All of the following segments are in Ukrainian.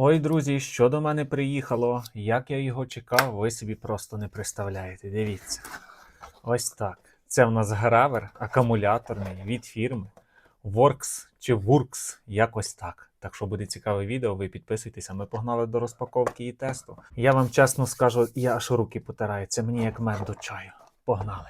Ой, друзі, що до мене приїхало, як я його чекав, ви собі просто не представляєте. Дивіться. Ось так. Це в нас гравер акумуляторний від фірми Works чи Works, якось так. Так що буде цікаве відео, ви підписуйтеся. Ми погнали до розпаковки і тесту. Я вам чесно скажу, я аж руки потираю. Це мені як мед до чаю. Погнали.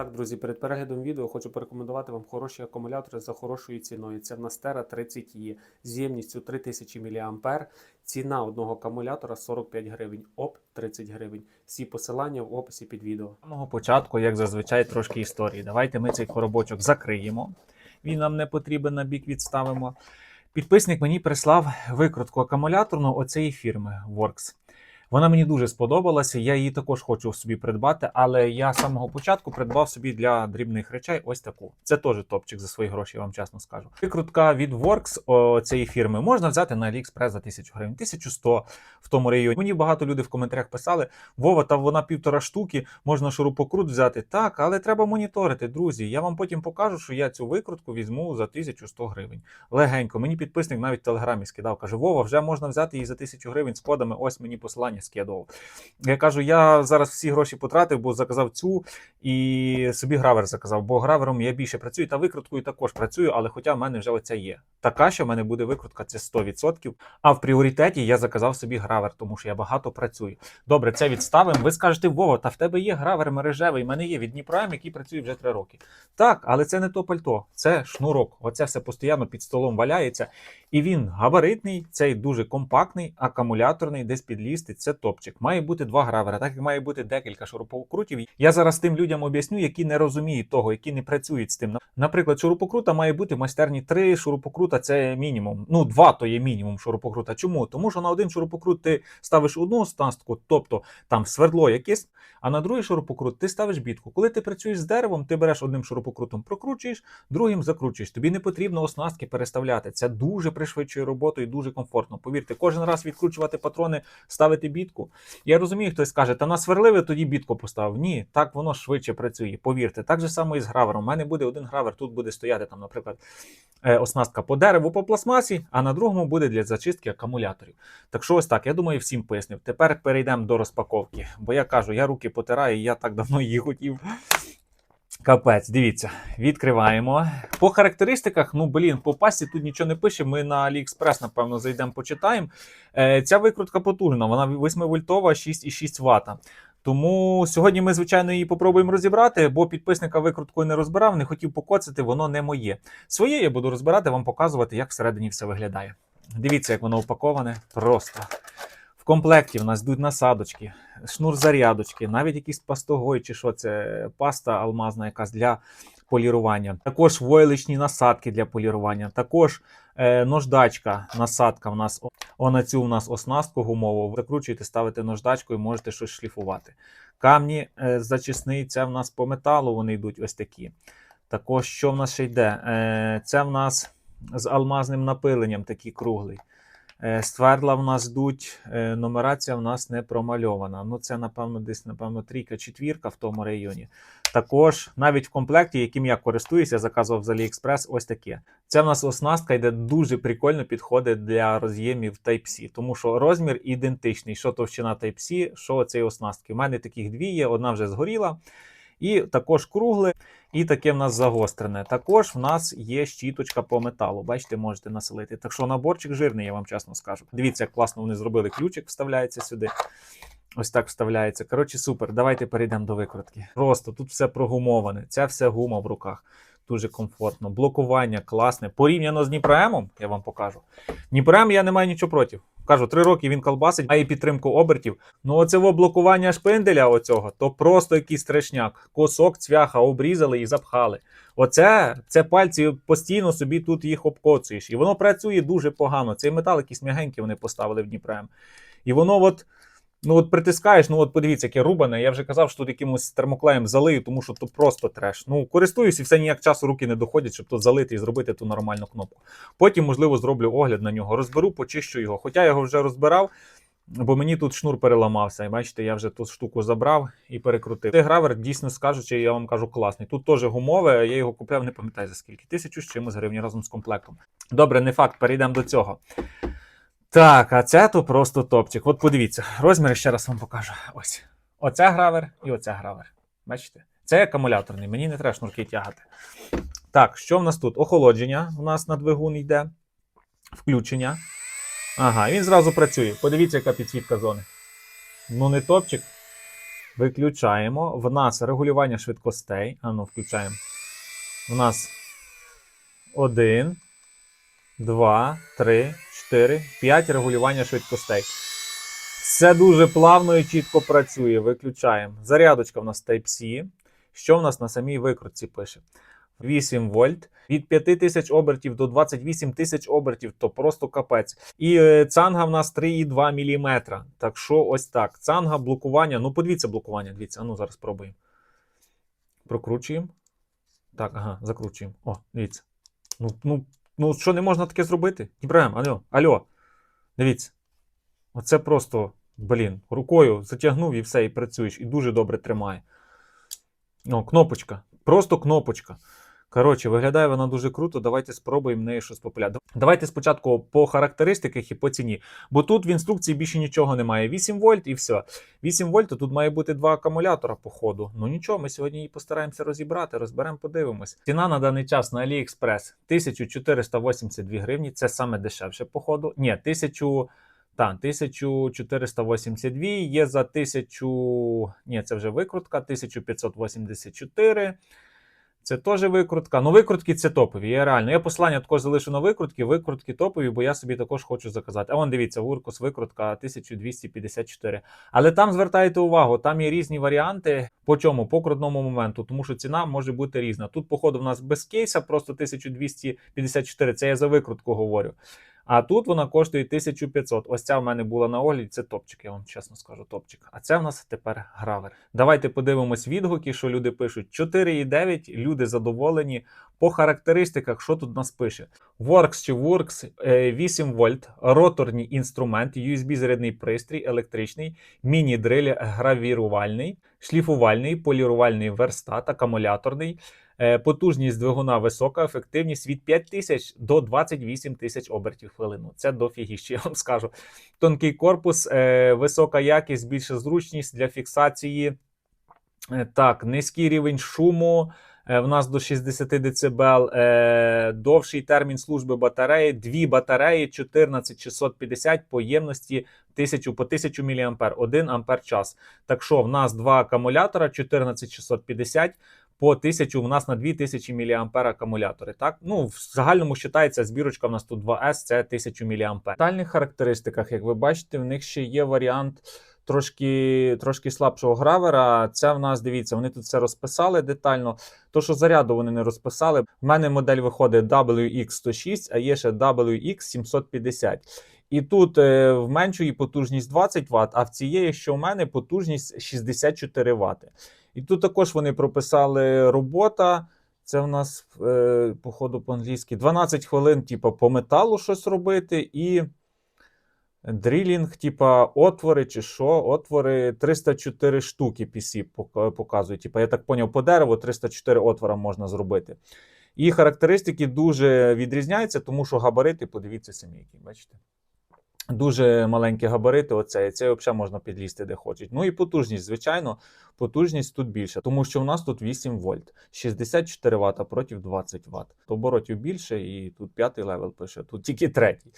Так, друзі, перед переглядом відео хочу порекомендувати вам хороші акумулятори за хорошою ціною. Це в нас Terra 30E з ємністю 3000 мА. Ціна одного акумулятора 45 гривень, ОП 30 гривень. Всі посилання в описі під відео. Самого початку, як зазвичай, трошки історії. Давайте ми цей коробочок закриємо. Він нам не потрібен на бік відставимо. Підписник мені прислав викрутку акумуляторну оцеї фірми Works. Вона мені дуже сподобалася. Я її також хочу собі придбати, але я з самого початку придбав собі для дрібних речей ось таку. Це теж топчик за свої гроші, я вам чесно скажу. Викрутка від Works о, цієї фірми можна взяти на AliExpress за 1000 гривень, 1100 в тому районі. Мені багато людей в коментарях писали: Вова, та вона півтора штуки, можна шурупокрут взяти. Так, але треба моніторити, друзі. Я вам потім покажу, що я цю викрутку візьму за 1100 гривень. Легенько. Мені підписник навіть в телеграмі скидав. Каже: Вова, вже можна взяти її за 1000 гривень з кодами. Ось мені посилання скидував. Я кажу, я зараз всі гроші потратив, бо заказав цю і собі гравер заказав. Бо гравером я більше працюю та викруткою також працюю, але хоча в мене вже оця є. Така, що в мене буде викрутка, це 100%. А в пріоритеті я заказав собі гравер, тому що я багато працюю. Добре, це відставимо. Ви скажете, Вова, та в тебе є гравер мережевий. в мене є від Дніпром, який працює вже 3 роки. Так, але це не то пальто, це шнурок. Оце все постійно під столом валяється. І він габаритний, цей дуже компактний, акумуляторний, десь підлізти. Це топчик. Має бути два гравера, так як має бути декілька шурупокрутів. Я зараз тим людям об'ясню, які не розуміють того, які не працюють з тим. Наприклад, шурупокрута має бути в майстерні три шурупокрута це мінімум. Ну, два то є мінімум шурупокрута. Чому? Тому що на один шурупокрут ти ставиш одну оснастку, тобто там свердло якесь, а на другий шурупокрут ти ставиш бітку. Коли ти працюєш з деревом, ти береш одним шурупокрутом, прокручуєш, другим закручуєш. Тобі не потрібно оснастки переставляти. Це дуже пришвидшує роботу і дуже комфортно. Повірте, кожен раз відкручувати патрони, ставити бітку. Я розумію, хтось каже, та на сверливе тоді бітку поставив. Ні, так воно швидше працює. Повірте, так же само і з гравером. У мене буде один гравер, тут буде стояти там, наприклад, е, оснастка по дереву, по пластмасі, а на другому буде для зачистки акумуляторів. Так що ось так, я думаю, всім пояснив. Тепер перейдемо до розпаковки. Бо я кажу, я руки потираю, і я так давно її хотів. Капець, дивіться, відкриваємо. По характеристиках, ну блін, по пасті тут нічого не пише. Ми на AliExpress, напевно, зайдемо, почитаємо. Е, ця викрутка потужна, вона 8 вольтова, 6,6 Вт. Тому сьогодні ми, звичайно, її попробуємо розібрати, бо підписника викруткою не розбирав, не хотів покоцати, воно не моє. Своє я буду розбирати, вам показувати, як всередині все виглядає. Дивіться, як воно упаковане. Просто. Комплекті в нас йдуть насадочки, шнур зарядочки, навіть якийсь пастогой, чи що це паста алмазна якась для полірування. Також войличні насадки для полірування. Також е, нождачка, насадка в нас. О, цю у нас оснастку гумову. Закручуєте, ставите нождачку і можете щось шліфувати. Камні е, зачисний, в нас по металу, вони йдуть ось такі. Також що в нас ще йде? Е, це в нас з алмазним напиленням такий круглий. Е, Ствердла в нас йдуть, е, нумерація в нас не промальована. Ну, це, напевно, десь, напевно, трійка, четвірка в тому районі. Також навіть в комплекті, яким я користуюся, заказував з AliExpress, ось таке. Це в нас оснастка йде дуже прикольно підходить для роз'ємів Type-C, тому що розмір ідентичний, що товщина Type-C, що цієї оснастки. У мене таких дві є, одна вже згоріла. І також кругле, і таке в нас загострене. Також в нас є щіточка по металу. Бачите, можете населити. Так що наборчик жирний, я вам чесно скажу. Дивіться, як класно вони зробили ключик, вставляється сюди. Ось так вставляється. Коротше, супер. Давайте перейдемо до викрутки. Просто тут все прогумоване. Це все гума в руках. Дуже комфортно. Блокування класне. Порівняно з Дніпроемом, я вам покажу. Дніпроем я не маю нічого проти. Кажу, три роки він колбасить, має підтримку обертів. Ну, оце блокування шпинделя оцього, то просто якийсь страшняк. Косок цвяха обрізали і запхали. Оце це пальці постійно собі тут їх обкоцуєш. І воно працює дуже погано. Цей метал якийсь м'ягенький вони поставили в Дніпрем. І воно от. Ну от притискаєш, ну от подивіться, яке рубане. Я вже казав, що тут якимось термоклеєм залию, тому що тут просто треш. Ну користуюсь і все ніяк часу руки не доходять, щоб тут залити і зробити ту нормальну кнопку. Потім, можливо, зроблю огляд на нього, розберу, почищу його. Хоча я його вже розбирав, бо мені тут шнур переламався. І бачите, я вже ту штуку забрав і перекрутив. Цей гравер, дійсно скажучи, я вам кажу, класний. Тут теж гумове, я його купляв, не пам'ятаю за скільки. Тисячу з чимось гривень разом з комплектом. Добре, не факт, перейдемо до цього. Так, а це то просто топчик. От подивіться, розміри ще раз вам покажу. Ось. Оце гравер і оце гравер. Бачите? Це акумуляторний, мені не треба шнурки тягати. Так, що в нас тут? Охолодження у нас на двигун йде. Включення. Ага, він зразу працює. Подивіться, яка підсвітка зони. Ну, не топчик. Виключаємо. В нас регулювання швидкостей. А ну, включаємо. У нас 1, 2, 3, 4, 5 регулювання швидкостей. Все дуже плавно і чітко працює. Виключаємо. Зарядочка в нас Type-C. Що в нас на самій викрутці пише? 8 вольт від 5000 обертів до 28 тисяч обертів, то просто капець. І е, цанга в нас 3,2 мм. Так що ось так. Цанга, блокування. Ну, подивіться блокування. Дивіться, ну зараз пробуємо. Прокручуємо. Так, ага, закручуємо. О, дивіться. Ну, ну, ну що не можна таке зробити? Ібраєм, алло, алло. Дивіться. Оце просто, блін, рукою затягнув і все, і працюєш. І дуже добре тримає. Ну, кнопочка. Просто кнопочка. Коротше, виглядає вона дуже круто. Давайте спробуємо неї щось популяти. Давайте спочатку по характеристиках і по ціні. Бо тут в інструкції більше нічого немає. 8 вольт і все. 8 вольт, тут має бути два акумулятора по ходу. Ну нічого, ми сьогодні її постараємося розібрати, розберемо, подивимось. Ціна на даний час на AliExpress 1482 гривні. Це саме дешевше по ходу. Ні, 1000. Так, 1482 є за 1000. Ні, це вже викрутка, 1584. Це теж викрутка. Ну, викрутки це топові. Я реально. Я послання також залишу на викрутки. Викрутки топові, бо я собі також хочу заказати. А вон дивіться, Уркус викрутка 1254. Але там звертайте увагу, там є різні варіанти. По чому? По крутному моменту, тому що ціна може бути різна. Тут, походу, в нас без кейса, просто 1254. Це я за викрутку говорю. А тут вона коштує 1500. Ось ця в мене була на огляді. Це топчик, я вам чесно скажу, топчик. А це в нас тепер гравер. Давайте подивимось відгуки, що люди пишуть. 4,9, люди задоволені. По характеристиках, що тут нас пише? Works чи Works 8 вольт, роторний інструмент, USB зарядний пристрій, електричний, міні-дриль гравірувальний, шліфувальний, полірувальний верстат, акумуляторний. Е, Потужність двигуна висока, ефективність від 5000 до 28 тисяч обертів хвилину. Це дофігіще, я вам скажу. Тонкий корпус, е, висока якість, більша зручність для фіксації. Е, Так, низький рівень шуму. Е, В нас до 60 дБ, е, довший термін служби батареї, дві батареї 14650 по ємності 1000 по 1000 мА, 1 ампер час. Так що в нас два акумулятора 14650 по 1000 у нас на 2000 мА акумулятори. Так, ну в загальному вважається збірочка. У нас тут 2С, це 1000 мА. В детальних характеристиках, як ви бачите, в них ще є варіант. Трошки трошки слабшого гравера. Це в нас дивіться, вони тут все розписали детально. То, що заряду вони не розписали. В мене модель виходить WX106, а є ще WX750. І тут е, в меншої потужність 20 Вт, а в цієї, що в мене, потужність 64 Вт. І тут також вони прописали робота. Це в нас, е, походу, по-англійськи 12 хвилин, типу, по металу щось робити, і дрілінг, типа, отвори чи що, отвори 304 штуки PC пок- показує. Типа, я так поняв, по дереву 304 отвора можна зробити. І характеристики дуже відрізняються, тому що габарити, подивіться самі, які, бачите. Дуже маленькі габарити, оце, і це взагалі можна підлізти де хочуть. Ну і потужність, звичайно, потужність тут більша, тому що в нас тут 8 вольт, 64 Вт проти 20 Вт. Оборотів більше, і тут п'ятий левел пише, тут тільки третій.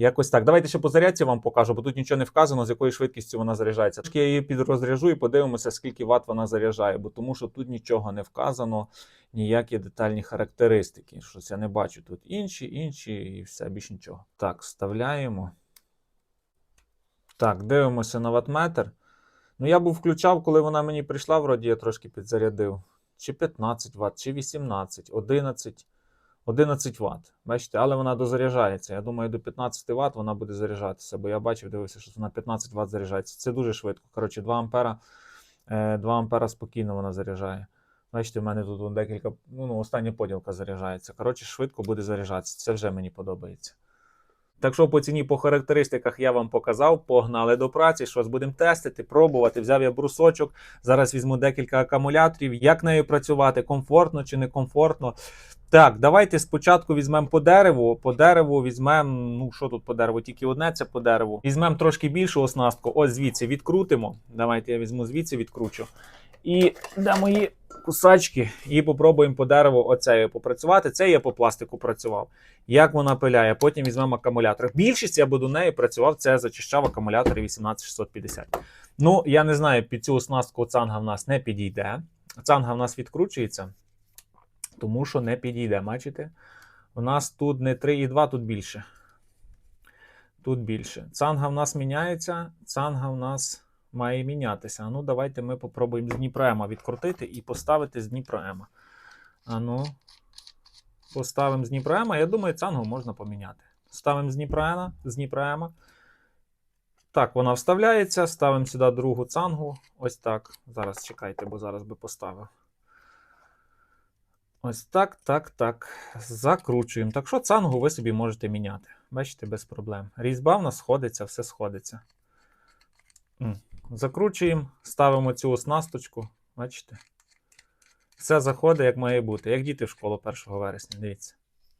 Якось так. Давайте ще по зарядці вам покажу, бо тут нічого не вказано, з якою швидкістю вона заряджається. Трошки я її підрозряжу і подивимося, скільки Вт вона заряджає, бо тому що тут нічого не вказано, ніякі детальні характеристики. Щось я не бачу тут інші, інші і все, більш нічого. Так, вставляємо. Так, дивимося на ватметр. Ну, я був включав, коли вона мені прийшла, вроді я трошки підзарядив. Чи 15 Вт, чи 18, 11, 11 Вт. Бачите, але вона дозаряджається. Я думаю, до 15 Вт вона буде заряджатися, бо я бачив, дивився, що вона 15 Вт заряджається. Це дуже швидко. Коротше, 2 ампера, е, 2 ампера спокійно вона заряджає. Бачите, в мене тут декілька, ну, ну, остання поділка заряджається. Коротше, швидко буде заряджатися. Це вже мені подобається. Так що по ціні, по характеристиках я вам показав, погнали до праці, щось будемо тестити, пробувати. Взяв я брусочок, зараз візьму декілька акумуляторів, як нею працювати, комфортно чи не комфортно. Так, давайте спочатку візьмемо по дереву. По дереву візьмемо, ну що тут по дереву, тільки одне це по дереву. Візьмемо трошки більшу оснастку. Ось звідси відкрутимо. Давайте я візьму звідси, відкручу. І де мої кусачки, і попробуємо по дереву оцею попрацювати. Це я по пластику працював. Як вона пиляє, потім візьмемо акумулятор. Більшість я буду нею працював, це зачищав акумулятори 18650. Ну, я не знаю, під цю оснастку цанга в нас не підійде. Цанга в нас відкручується, тому що не підійде. Бачите? У нас тут не 3,2, тут більше. Тут більше. Цанга в нас міняється, цанга в нас має мінятися. Ну, давайте ми попробуємо з Дніпроема відкрутити і поставити з Дніпроема. А ну, поставимо з Дніпроема. Я думаю, цангу можна поміняти. Ставимо з. З Дніпроема. Так, вона вставляється. Ставимо сюди другу цангу. Ось так. Зараз чекайте, бо зараз би поставив. Ось так, так, так. Закручуємо. Так що цангу ви собі можете міняти. Бачите, без проблем. Різьба в нас сходиться, все сходиться. Закручуємо, ставимо цю оснасточку. Бачите? Все заходить, як має бути. Як діти в школу 1 вересня. Дивіться.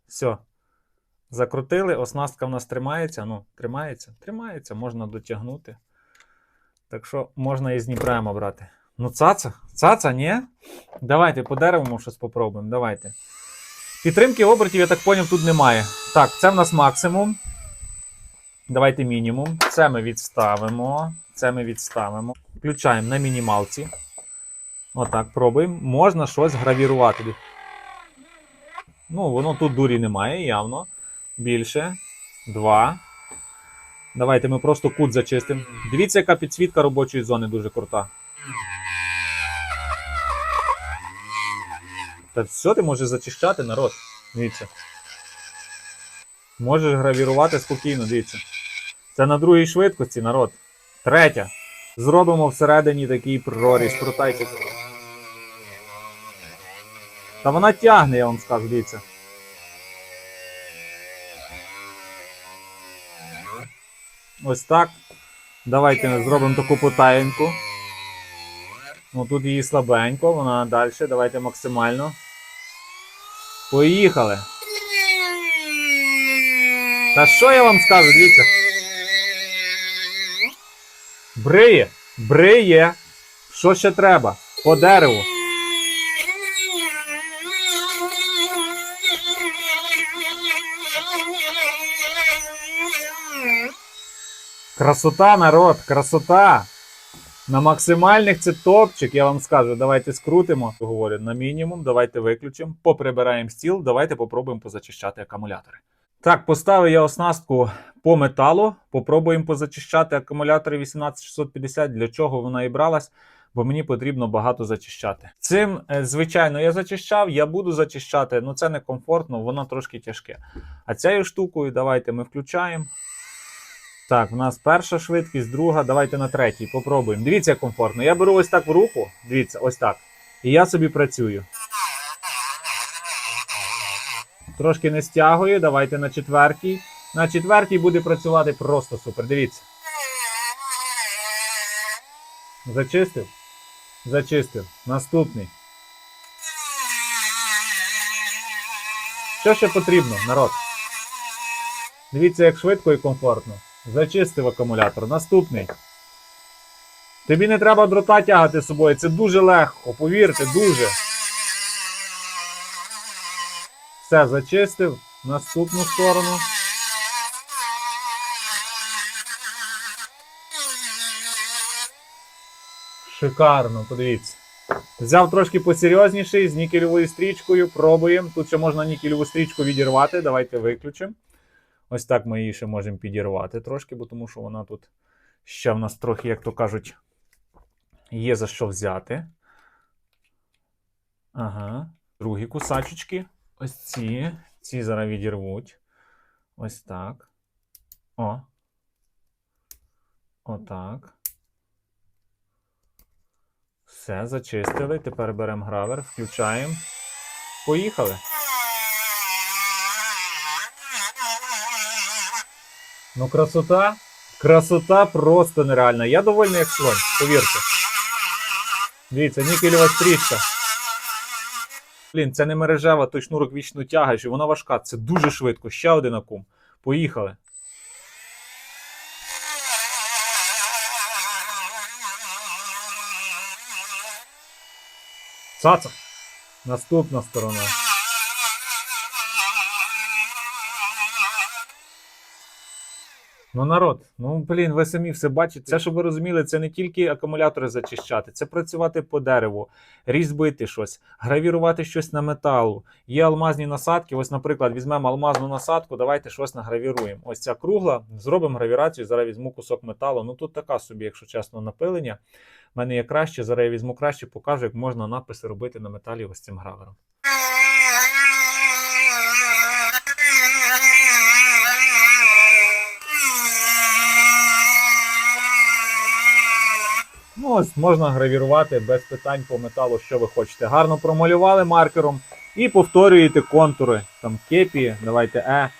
Все. Закрутили, оснастка в нас тримається. Ну, тримається, тримається, можна дотягнути. Так що можна і з Дніпрема брати. Ну, цаца? Цаца, ні? Давайте по дереву щось попробуємо. Давайте. Підтримки обертів, я так поняв, тут немає. Так, це в нас максимум. Давайте мінімум. Це ми відставимо. Це ми відставимо. Включаємо на мінімалці. Отак, пробуємо. Можна щось гравірувати. Ну, воно тут дурі немає, явно. Більше. Два. Давайте ми просто кут зачистимо. Дивіться, яка підсвітка робочої зони дуже крута. Та все ти можеш зачищати, народ. Дивіться. Можеш гравірувати спокійно, дивіться. Це на другій швидкості, народ. Третя. Зробимо всередині такий проріз. Крутайте. Та вона тягне, я вам скажу, дивіться. Ось так. Давайте зробимо таку потаєнку. Ну тут її слабенько, вона далі. Давайте максимально. Поїхали. Та що я вам скажу, дивіться. Бриє, бриє. Що ще треба? По дереву. Красота, народ, красота. На максимальних це топчик, я вам скажу. Давайте скрутимо. Говорю, на мінімум, давайте виключимо, поприбираємо стіл, давайте попробуємо позачищати акумулятори. Так, поставив я оснастку по металу. Попробуємо позачищати акумулятори 18650. Для чого вона і бралась? Бо мені потрібно багато зачищати. Цим, е, звичайно, я зачищав, я буду зачищати, але це не комфортно, воно трошки тяжке. А цією штукою давайте ми включаємо. Так, в нас перша швидкість, друга. Давайте на третій. Попробуємо. Дивіться, як комфортно. Я беру ось так в руку. Дивіться, ось так. І я собі працюю. Трошки не стягую. Давайте на четвертій. На четвертій буде працювати просто супер. Дивіться. Зачистив? Зачистив. Наступний. Що ще потрібно, народ? Дивіться, як швидко і комфортно. Зачистив акумулятор. Наступний. Тобі не треба дрота тягати з собою. Це дуже легко, повірте, дуже. Все, зачистив. Наступну сторону. Шикарно, подивіться. Взяв трошки посерйозніший з нікельовою стрічкою. Пробуємо. Тут ще можна нікельову стрічку відірвати. Давайте виключимо. Ось так ми її ще можемо підірвати трошки, бо тому що вона тут ще в нас трохи, як то кажуть, є за що взяти. Ага. Другі кусачечки. Ось ці. Ці зараз відірвуть. Ось так. О. Отак. Все, зачистили. Тепер беремо гравер, включаємо. Поїхали. Ну, красота. Красота просто нереальна. Я довольний як слон, повірте. Дивіться, нікелева стрічка. Блін, це не мережева, той шнурок вічно тягаєш, і вона важка. Це дуже швидко. Ще один акум. Поїхали. Цаца. Наступна сторона. Ну, народ, ну блін, ви самі все бачите. Це, щоб ви розуміли, це не тільки акумулятори зачищати, це працювати по дереву, різьбити щось, гравірувати щось на металу. Є алмазні насадки. Ось, наприклад, візьмемо алмазну насадку, давайте щось награвіруємо. Ось ця кругла, зробимо гравірацію. Зараз візьму кусок металу. Ну тут така собі, якщо чесно, напилення. У мене є краще. Зараз я візьму краще, покажу, як можна написи робити на металі ось цим гравером. Ну, ось можна гравірувати без питань по металу, що ви хочете. Гарно промалювали маркером і повторюєте контури. Там кепі, давайте Е.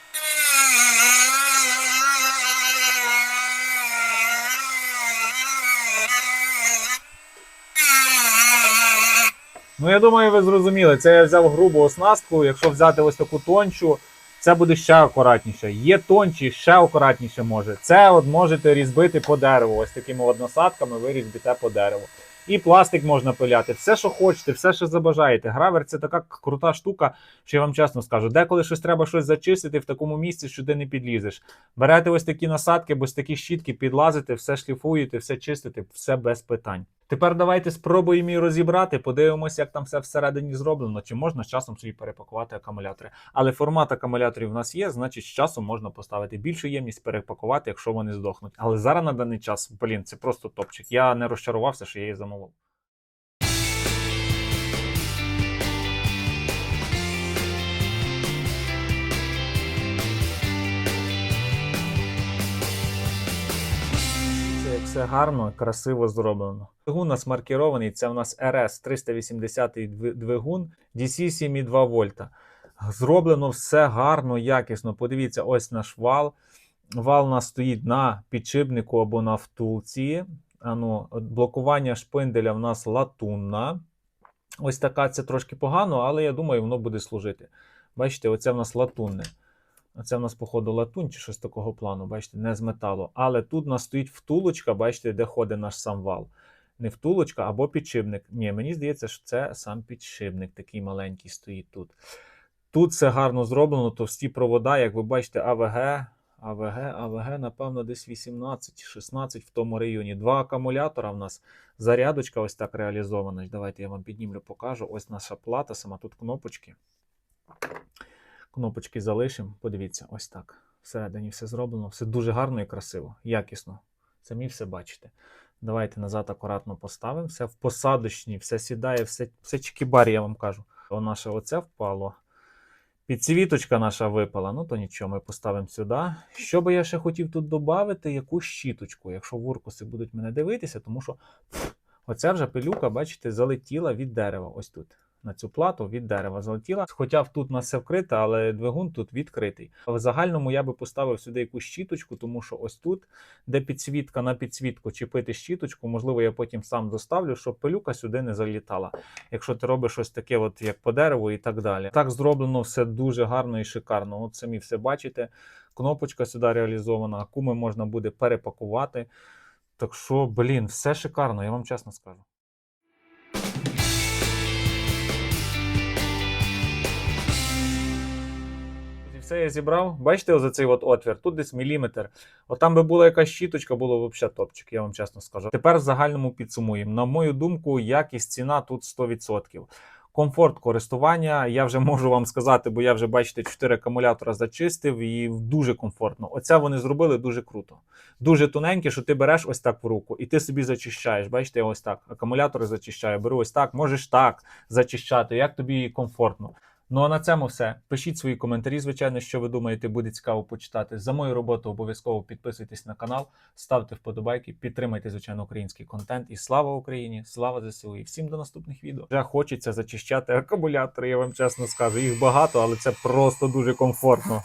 Ну, я думаю, ви зрозуміли. Це я взяв грубу оснастку. Якщо взяти ось таку тончу, це буде ще акуратніше. Є тончі, ще акуратніше може. Це от можете різьбити по дереву. Ось такими от насадками ви різьбите по дереву. І пластик можна пиляти, все, що хочете, все, що забажаєте. Гравер це така крута штука, що я вам чесно скажу. Деколи щось треба щось зачистити в такому місці, що ти не підлізеш. Берете ось такі насадки, ось такі щітки, підлазите, все шліфуєте, все чистите, все без питань. Тепер давайте спробуємо її розібрати, подивимося, як там все всередині зроблено, чи можна з часом собі перепакувати акумулятори. Але формат акумуляторів у нас є, значить, з часом можна поставити більшу ємність, перепакувати, якщо вони здохнуть. Але зараз на даний час, блін, це просто топчик. Я не розчарувався, що я її замовив. Все гарно, красиво зроблено. Двигун у нас маркірований, це у нас RS 380 двигун DC 7,2 вольта. Зроблено все гарно, якісно. Подивіться, ось наш вал. Вал у нас стоїть на підшипнику або на втулці. Ану, блокування шпинделя в нас латунна. Ось така це трошки погано, але я думаю, воно буде служити. Бачите, оце в нас латунне. Це в нас, походу, латунь чи щось такого плану, бачите, не з металу. Але тут у нас стоїть втулочка, бачите, де ходить наш сам вал. Не втулочка або підшипник. Ні, мені здається, що це сам підшипник такий маленький стоїть тут. Тут все гарно зроблено, товсті провода, як ви бачите, АВГ. АВГ, АВГ, напевно, десь 18-16 в тому районі. Два акумулятора в нас. Зарядочка ось так реалізована. Давайте я вам піднімлю, покажу. Ось наша плата, сама тут кнопочки. Кнопочки залишимо. Подивіться, ось так. Всередині все зроблено. Все дуже гарно і красиво, якісно. Самі все бачите. Давайте назад акуратно поставимо. Все в посадочній, все сідає, все, все чекібар, я вам кажу. О, наше оце впало. Підсвіточка наша випала, ну то нічого, ми поставимо сюди. Що би я ще хотів тут додати, якусь щіточку, якщо вуркуси будуть мене дивитися, тому що оця вже пилюка, бачите, залетіла від дерева. Ось тут. На цю плату від дерева залетіла. Хоча тут у нас все вкрите, але двигун тут відкритий. В загальному я би поставив сюди якусь щіточку, тому що ось тут, де підсвітка на підсвітку чіпити щіточку, можливо, я потім сам доставлю, щоб пилюка сюди не залітала. Якщо ти робиш щось таке, от як по дереву і так далі. Так зроблено все дуже гарно і шикарно. От самі все бачите. Кнопочка сюди реалізована, акуми можна буде перепакувати. Так що, блін, все шикарно, я вам чесно скажу. Все я зібрав. Бачите, ось цей от отвір, тут десь міліметр. От там би була якась щіточка, було б взагалі топчик, я вам чесно скажу. Тепер в загальному підсумуємо. На мою думку, якість ціна тут 100%. Комфорт користування, я вже можу вам сказати, бо я вже бачите, 4 акумулятора зачистив і дуже комфортно. Оце вони зробили дуже круто. Дуже тоненьке, що ти береш ось так в руку, і ти собі зачищаєш. Бачите, ось так. Акумулятори зачищаю. Беру ось так, можеш так зачищати, як тобі комфортно. Ну а на цьому все. Пишіть свої коментарі, звичайно, що ви думаєте, буде цікаво почитати. За мою роботу обов'язково підписуйтесь на канал, ставте вподобайки, підтримайте, звичайно, український контент. І слава Україні! Слава ЗСУ! І всім до наступних відео. Вже хочеться зачищати акумулятори, я вам чесно скажу. Їх багато, але це просто дуже комфортно.